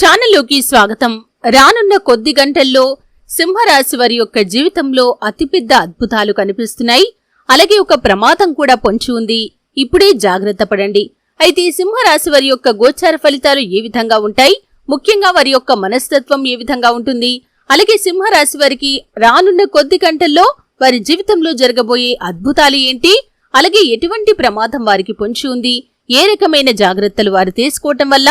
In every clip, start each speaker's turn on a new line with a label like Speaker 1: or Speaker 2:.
Speaker 1: ఛానల్లోకి స్వాగతం. రానున్న కొద్ది గంటల్లో సింహరాశి వారి యొక్క జీవితంలో అతిపెద్ద అద్భుతాలు కనిపిస్తున్నాయి. అలాగే ఒక ప్రమాదం కూడా పొంచి ఉంది. ఇప్పుడే జాగ్రత్త పడండి. అయితే సింహరాశి వారి యొక్క గోచార ఫలితాలు ఏ విధంగా ఉంటాయి? ముఖ్యంగా వారి యొక్క మనస్తత్వం ఏ విధంగా ఉంటుంది? అలాగే సింహరాశి వారికి రానున్న కొద్ది గంటల్లో వారి జీవితంలో జరగబోయే అద్భుతాలు ఏంటి? అలాగే ఎటువంటి ప్రమాదం వారికి పొంచి ఉంది? ఏ రకమైన జాగ్రత్తలు వారు తీసుకోవటం వల్ల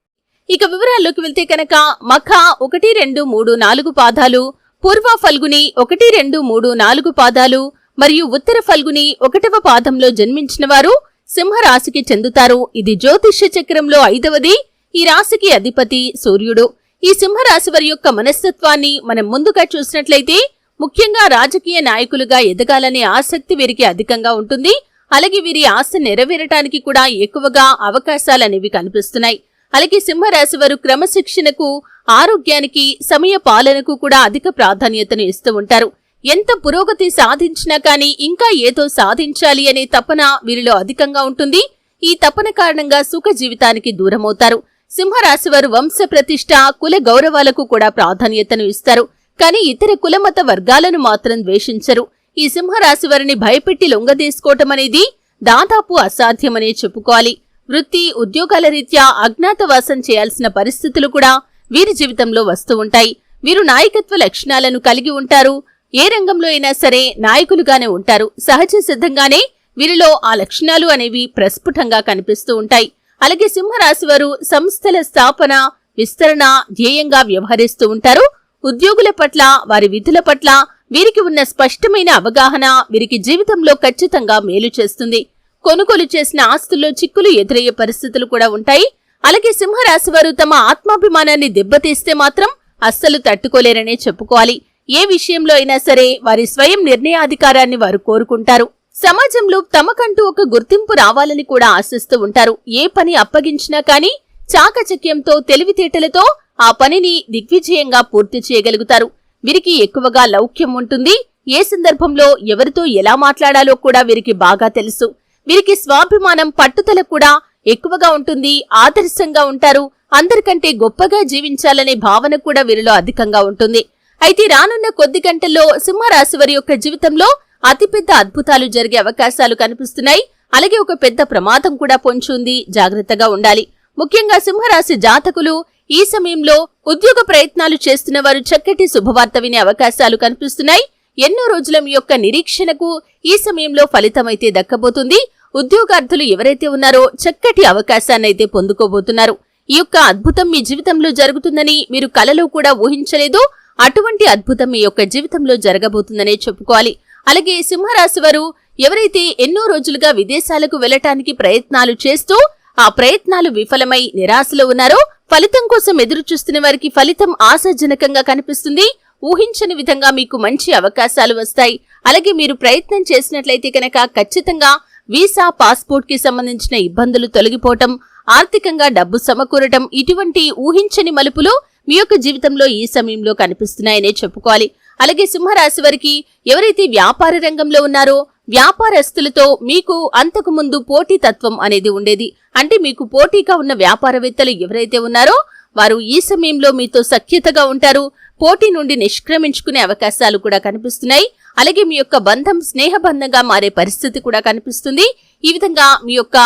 Speaker 1: ఇక వివరాల్లోకి వెళ్తే కనుక మఖ ఒకటి రెండు మూడు నాలుగు పాదాలు పూర్వ ఫల్గుని ఒకటి రెండు మూడు నాలుగు పాదాలు మరియు ఉత్తర ఫల్గుని ఒకటవ పాదంలో జన్మించిన వారు సింహరాశికి చెందుతారు. ఇది జ్యోతిష్య చక్రంలో ఐదవది. ఈ రాశికి అధిపతి సూర్యుడు. ఈ సింహరాశి వారి యొక్క మనస్తత్వాన్ని మనం ముందుగా చూసినట్లయితే ముఖ్యంగా రాజకీయ నాయకులుగా ఎదగాలనే ఆసక్తి వీరికి అధికంగా ఉంటుంది. అలాగే వీరి ఆశ నెరవేరటానికి కూడా ఎక్కువగా అవకాశాలనేవి కనిపిస్తున్నాయి. అలాగే సింహరాశి వారు క్రమశిక్షణకు ఆరోగ్యానికి సమయ పాలనకు కూడా అధిక ప్రాధాన్యతను ఇస్తూ ఉంటారు. ఎంత పురోగతి సాధించినా కానీ ఇంకా ఏదో సాధించాలి అనే తపన వీరిలో అధికంగా ఉంటుంది. ఈ తపన కారణంగా సుఖ జీవితానికి దూరమవుతారు. సింహరాశి వారు వంశ ప్రతిష్ట కుల గౌరవాలకు కూడా ప్రాధాన్యతను ఇస్తారు. కానీ ఇతర కులమత వర్గాలను మాత్రం ద్వేషించరు. ఈ సింహరాశి వారిని భయపెట్టి లొంగదీసుకోవటం అనేది దాదాపు అసాధ్యమనే చెప్పుకోవాలి. వృత్తి ఉద్యోగాల రీత్యా అజ్ఞాతవాసం చేయాల్సిన పరిస్థితులు కూడా వీరి జీవితంలో వస్తూ ఉంటాయి. వీరు నాయకత్వ లక్షణాలను కలిగి ఉంటారు. ఏ రంగంలో అయినా సరే నాయకులుగానే ఉంటారు. సహజ సిద్ధంగానే వీరిలో ఆ లక్షణాలు అనేవి ప్రస్ఫుటంగా కనిపిస్తూ ఉంటాయి. అలాగే సింహరాశి వారు సంస్థల స్థాపన విస్తరణ ధ్యేయంగా వ్యవహరిస్తూ ఉంటారు. ఉద్యోగుల పట్ల వారి విధుల పట్ల వీరికి ఉన్న స్పష్టమైన అవగాహన వీరికి జీవితంలో ఖచ్చితంగా మేలు చేస్తుంది. కొనుగోలు చేసిన ఆస్తుల్లో చిక్కులు ఎదురయ్యే పరిస్థితులు కూడా ఉంటాయి. అలాగే సింహరాశి వారు తమ ఆత్మాభిమానాన్ని దెబ్బతీస్తే మాత్రం అస్సలు తట్టుకోలేరనే చెప్పుకోవాలి. ఏ విషయంలో అయినా సరే వారి స్వయం నిర్ణయాధికారాన్ని వారు కోరుకుంటారు. సమాజంలో తమకంటూ ఒక గుర్తింపు రావాలని కూడా ఆశిస్తూ ఉంటారు. ఏ పని అప్పగించినా కానీ చాకచక్యంతో తెలివితేటలతో ఆ పనిని దిగ్విజయంగా పూర్తి చేయగలుగుతారు. వీరికి ఎక్కువగా లౌక్యం ఉంటుంది. ఏ సందర్భంలో ఎవరితో ఎలా మాట్లాడాలో కూడా వీరికి బాగా తెలుసు. వీరికి స్వాభిమానం పట్టుదల కూడా ఎక్కువగా ఉంటుంది ఆదర్శంగా ఉంటారు. అందరికంటే గొప్పగా జీవించాలనే భావన కూడా వీరిలో అధికంగా ఉంటుంది. అయితే రానున్న కొద్ది గంటల్లో సింహరాశి వారి యొక్క జీవితంలో అతిపెద్ద అద్భుతాలు జరిగే అవకాశాలు కనిపిస్తున్నాయి. అలాగే ఒక పెద్ద ప్రమాదం కూడా పొంచి ఉంది జాగ్రత్తగా ఉండాలి. ముఖ్యంగా సింహరాశి జాతకులు ఈ సమయంలో ఉద్యోగ ప్రయత్నాలు చేస్తున్న వారు చక్కటి శుభవార్త వినే అవకాశాలు కనిపిస్తున్నాయి. ఎన్నో రోజుల మీ యొక్క నిరీక్షణకు ఈ సమయంలో ఫలితమైతే దక్కబోతుంది. ఉద్యోగార్థులు ఎవరైతే ఉన్నారో చక్కటి అవకాశాన్నైతే పొందుకోబోతున్నారు. ఈ యొక్క అద్భుతం మీ జీవితంలో జరుగుతుందని మీరు కలలో కూడా ఊహించలేదు. అటువంటి అద్భుతం మీ యొక్క జీవితంలో జరగబోతుందనే చెప్పుకోవాలి. అలాగే సింహరాశి వారు ఎవరైతే ఎన్నో రోజులుగా విదేశాలకు వెళ్ళటానికి ప్రయత్నాలు చేస్తూ ఆ ప్రయత్నాలు విఫలమై నిరాశలో ఉన్నారో ఫలితం కోసం ఎదురు చూస్తున్న వారికి ఫలితం ఆశాజనకంగా కనిపిస్తుంది. ఊహించని విధంగా మీకు మంచి అవకాశాలు వస్తాయి. అలాగే మీరు ప్రయత్నం చేసినట్లయితే కనుక ఖచ్చితంగా వీసా పాస్పోర్ట్కి సంబంధించిన ఇబ్బందులు తొలగిపోవటం ఆర్థికంగా డబ్బు సమకూరటం ఇటువంటి ఊహించని మలుపులు మీ యొక్క జీవితంలో ఈ సమయంలో కనిపిస్తున్నాయనే చెప్పుకోవాలి. అలాగే సింహరాశి వారికి ఎవరైతే వ్యాపార రంగంలో ఉన్నారో వ్యాపారస్తులతో మీకు అంతకు ముందు పోటీతత్వం అనేది ఉండేది. అంటే మీకు పోటీగా ఉన్న వ్యాపారవేత్తలు ఎవరైతే ఉన్నారో వారు ఈ సమయంలో మీతో సఖ్యతగా ఉంటారు. పోటీ నుండి నిష్క్రమించుకునే అవకాశాలు కూడా కనిపిస్తున్నాయి. అలాగే మీ యొక్క బంధం స్నేహబంధంగా మారే పరిస్థితి కూడా కనిపిస్తుంది. ఈ విధంగా మీ యొక్క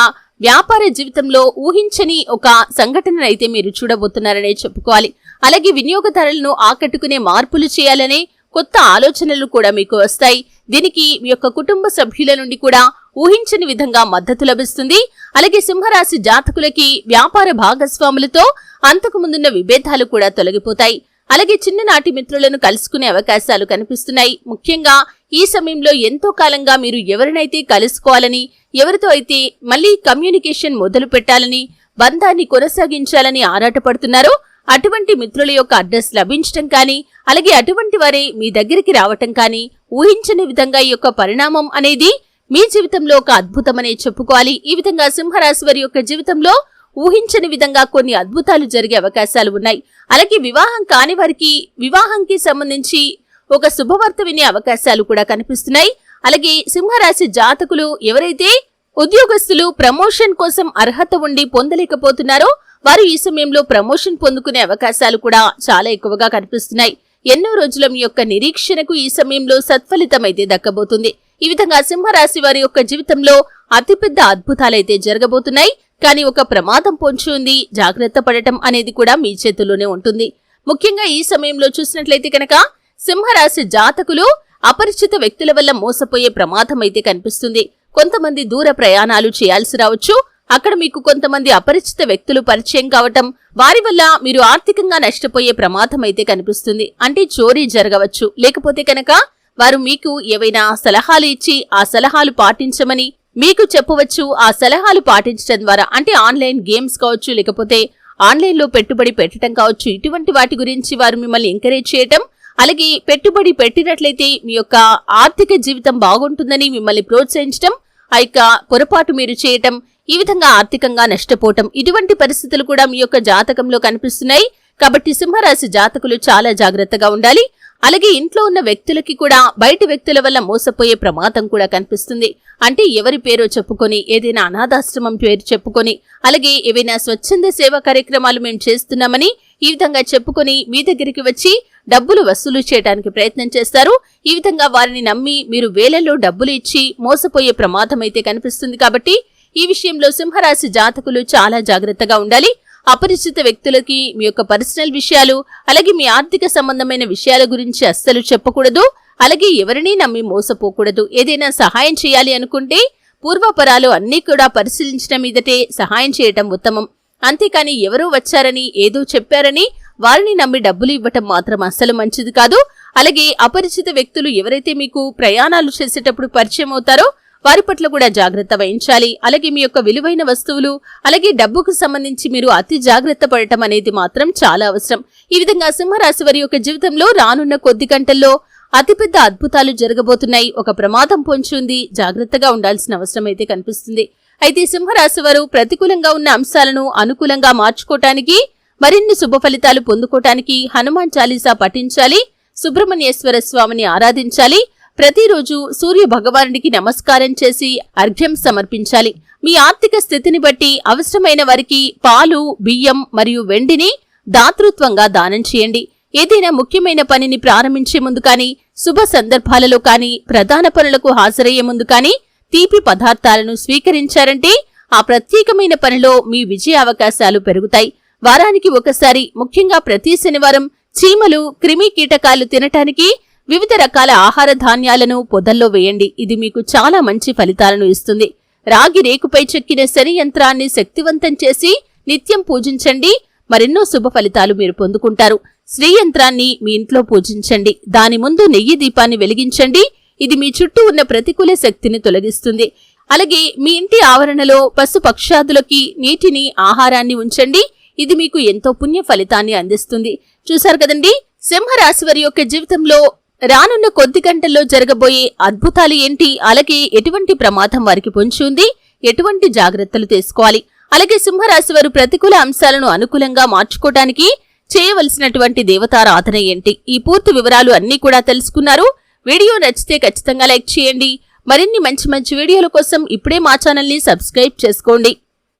Speaker 1: వ్యాపార జీవితంలో ఊహించని ఒక సంఘటన అయితే మీరు చూడబోతున్నారనే చెప్పుకోవాలి. అలాగే వినియోగదారులను ఆకట్టుకునే మార్పులు చేయాలనే కొత్త ఆలోచనలు కూడా మీకు వస్తాయి. దీనికి మీ యొక్క కుటుంబ సభ్యుల నుండి కూడా ఊహించని విధంగా మద్దతు లభిస్తుంది. అలాగే సింహరాశి జాతకులకి వ్యాపార భాగస్వాములతో అంతకు ముందున్న విభేదాలు కూడా తొలగిపోతాయి. అలాగే చిన్ననాటి మిత్రులను కలుసుకునే అవకాశాలు కనిపిస్తున్నాయి. ముఖ్యంగా ఈ సమయంలో ఎంతో కాలంగా మీరు ఎవరినైతే కలుసుకోవాలని ఎవరితో అయితే మళ్ళీ కమ్యూనికేషన్ మొదలు పెట్టాలని బంధాన్ని కొనసాగించాలని ఆరాటపడుతున్నారో అటువంటి మిత్రుల యొక్క అడ్రస్ లభించటం కానీ అలాగే అటువంటి వారే మీ దగ్గరికి రావటం కానీ ఊహించని విధంగా ఈ యొక్క పరిణామం అనేది మీ జీవితంలో ఒక అద్భుతమనే చెప్పుకోవాలి. ఈ విధంగా సింహరాశి వారి యొక్క జీవితంలో ఊహించని విధంగా కొన్ని అద్భుతాలు జరిగే అవకాశాలు ఉన్నాయి. అలాగే వివాహం కాని వారికి వివాహంకి సంబంధించి ఒక శుభవార్త వినే అవకాశాలు కూడా కనిపిస్తున్నాయి. అలాగే సింహరాశి జాతకులు ఎవరైతే ఉద్యోగస్తులు ప్రమోషన్ కోసం అర్హత ఉండి పొందలేకపోతున్నారో వారు ఈ సమయంలో ప్రమోషన్ పొందుకునే అవకాశాలు కూడా చాలా ఎక్కువగా కనిపిస్తున్నాయి. ఎన్నో రోజుల మీ యొక్క నిరీక్షణకు ఈ సమయంలో సత్ఫలితమైతే దక్కబోతుంది. ఈ విధంగా సింహరాశి వారి యొక్క జీవితంలో అతిపెద్ద అద్భుతాలైతే జరగబోతున్నాయి. కానీ ఒక ప్రమాదం పొంచి ఉంది. జాగ్రత్త పడటం అనేది కూడా మీ చేతుల్లోనే ఉంటుంది. ముఖ్యంగా ఈ సమయంలో చూసినట్లయితే కనుక సింహరాశి జాతకులు అపరిచిత వ్యక్తుల వల్ల మోసపోయే ప్రమాదం అయితే కనిపిస్తుంది. కొంతమంది దూర ప్రయాణాలు చేయాల్సి రావచ్చు. అక్కడ మీకు కొంతమంది అపరిచిత వ్యక్తులు పరిచయం కావటం వారి వల్ల మీరు ఆర్థికంగా నష్టపోయే ప్రమాదం అయితే కనిపిస్తుంది. అంటే చోరీ జరగవచ్చు. లేకపోతే కనుక వారు మీకు ఏవైనా సలహాలు ఇచ్చి ఆ సలహాలు పాటించమని మీకు చెప్పవచ్చు ఆ సలహాలు పాటించడం ద్వారా అంటే ఆన్లైన్ గేమ్స్ కావచ్చు లేకపోతే ఆన్లైన్లో పెట్టుబడి పెట్టడం కావచ్చు ఇటువంటి వాటి గురించి వారు మిమ్మల్ని ఎంకరేజ్ చేయటం అలాగే పెట్టుబడి పెట్టినట్లయితే మీ యొక్క ఆర్థిక జీవితం బాగుంటుందని మిమ్మల్ని ప్రోత్సహించటం ఆ యొక్క పొరపాటు మీరు చేయటం ఈ విధంగా ఆర్థికంగా నష్టపోవటం ఇటువంటి పరిస్థితులు కూడా మీ యొక్క జాతకంలో కనిపిస్తున్నాయి. కాబట్టి సింహరాశి జాతకులు చాలా జాగ్రత్తగా ఉండాలి. అలాగే ఇంట్లో ఉన్న వ్యక్తులకి కూడా బయటి వ్యక్తుల వల్ల మోసపోయే ప్రమాదం కూడా కనిపిస్తుంది. అంటే ఎవరి పేరో చెప్పుకొని ఏదైనా అనాథాశ్రమం పేరు చెప్పుకొని అలాగే ఏవైనా స్వచ్ఛంద సేవా కార్యక్రమాలు మేము చేస్తున్నామని ఈ విధంగా చెప్పుకొని మీ దగ్గరికి వచ్చి డబ్బులు వసూలు చేయడానికి ప్రయత్నం చేస్తారు. ఈ విధంగా వారిని నమ్మి మీరు వేలల్లో డబ్బులు ఇచ్చి మోసపోయే ప్రమాదం అయితే కనిపిస్తుంది కాబట్టి ఈ విషయంలో సింహరాశి జాతకులు చాలా జాగ్రత్తగా ఉండాలి. అపరిచిత వ్యక్తులకి మీ యొక్క పర్సనల్ విషయాలు అలాగే మీ ఆర్థిక సంబంధమైన విషయాల గురించి అస్సలు చెప్పకూడదు. అలాగే ఎవరిని నమ్మి మోసపోకూడదు. ఏదైనా సహాయం చేయాలి అనుకుంటే పూర్వపరాలు అన్నీ కూడా పరిశీలించడం మీదటే సహాయం చేయటం ఉత్తమం. అంతేకాని ఎవరో వచ్చారని ఏదో చెప్పారని వారిని నమ్మి డబ్బులు ఇవ్వటం మాత్రం అస్సలు మంచిది కాదు. అలాగే అపరిచిత వ్యక్తులు ఎవరైతే మీకు ప్రయాణాలు చేసేటప్పుడు పరిచయం అవుతారో వారి పట్ల కూడా జాగ్రత్త వహించాలి. అలాగే మీ యొక్క విలువైన వస్తువులు అలాగే డబ్బుకు సంబంధించి మీరు అతి జాగ్రత్త పడటం అనేది మాత్రం చాలా అవసరం. ఈ విధంగా సింహరాశి వారి యొక్క జీవితంలో రానున్న కొద్ది గంటల్లో అతిపెద్ద అద్భుతాలు జరగబోతున్నాయి. ఒక ప్రమాదం పొంచి ఉంది జాగ్రత్తగా ఉండాల్సిన అవసరం అయితే కనిపిస్తుంది. అయితే సింహరాశి వారు ప్రతికూలంగా ఉన్న అంశాలను అనుకూలంగా మార్చుకోవటానికి మరిన్ని శుభ ఫలితాలు పొందుకోవటానికి హనుమాన్ చాలీసా పఠించాలి. సుబ్రహ్మణ్యేశ్వర స్వామిని ఆరాధించాలి. ప్రతిరోజు సూర్య భగవానుడికి నమస్కారం చేసి అర్ఘ్యం సమర్పించాలి. మీ ఆర్థిక స్థితిని బట్టి అవసరమైన వారికి పాలు బియ్యం మరియు వెండిని దాతృత్వంగా దానం చేయండి. ఏదైనా ముఖ్యమైన పనిని ప్రారంభించే ముందు కానీ శుభ సందర్భాలలో కానీ ప్రధాన పనులకు హాజరయ్యే ముందు కానీ తీపి పదార్థాలను స్వీకరించారంటే ఆ ప్రత్యేకమైన పనిలో మీ విజయ అవకాశాలు పెరుగుతాయి. వారానికి ఒకసారి ముఖ్యంగా ప్రతి శనివారం చీమలు క్రిమి కీటకాలు తినటానికి వివిధ రకాల ఆహార ధాన్యాలను పొదల్లో వేయండి. ఇది మీకు చాలా మంచి ఫలితాలను ఇస్తుంది. రాగి రేకుపై చెక్కిన శని యంత్రాన్ని శక్తివంతం చేసి నిత్యం పూజించండి. మరెన్నో శుభ ఫలితాలు మీరు పొందుకుంటారు. శ్రీ యంత్రాన్ని మీ ఇంట్లో పూజించండి. దాని ముందు నెయ్యి దీపాన్ని వెలిగించండి. ఇది మీ చుట్టూ ఉన్న ప్రతికూల శక్తిని తొలగిస్తుంది. అలాగే మీ ఇంటి ఆవరణలో పశు పక్షాదులకి నీటిని ఆహారాన్ని ఉంచండి. ఇది మీకు ఎంతో పుణ్య ఫలితాన్ని అందిస్తుంది. చూశారు కదండి? సింహరాశి వారి యొక్క జీవితంలో రానున్న కొద్ది గంటల్లో జరగబోయే అద్భుతాలు ఏంటి? అలాగే ఎటువంటి ప్రమాదం వారికి పొంచి ఉంది? ఎటువంటి జాగ్రత్తలు తీసుకోవాలి? అలాగే సింహరాశి వారు ప్రతికూల అంశాలను అనుకూలంగా మార్చుకోవడానికి చేయవలసినటువంటి దేవతారాధన ఏంటి? ఈ పూర్తి వివరాలు అన్నీ కూడా తెలుసుకున్నారు. వీడియో నచ్చితే ఖచ్చితంగా లైక్ చేయండి. మరిన్ని మంచి మంచి వీడియోల కోసం ఇప్పుడే మా ఛానల్ని సబ్స్క్రైబ్ చేసుకోండి.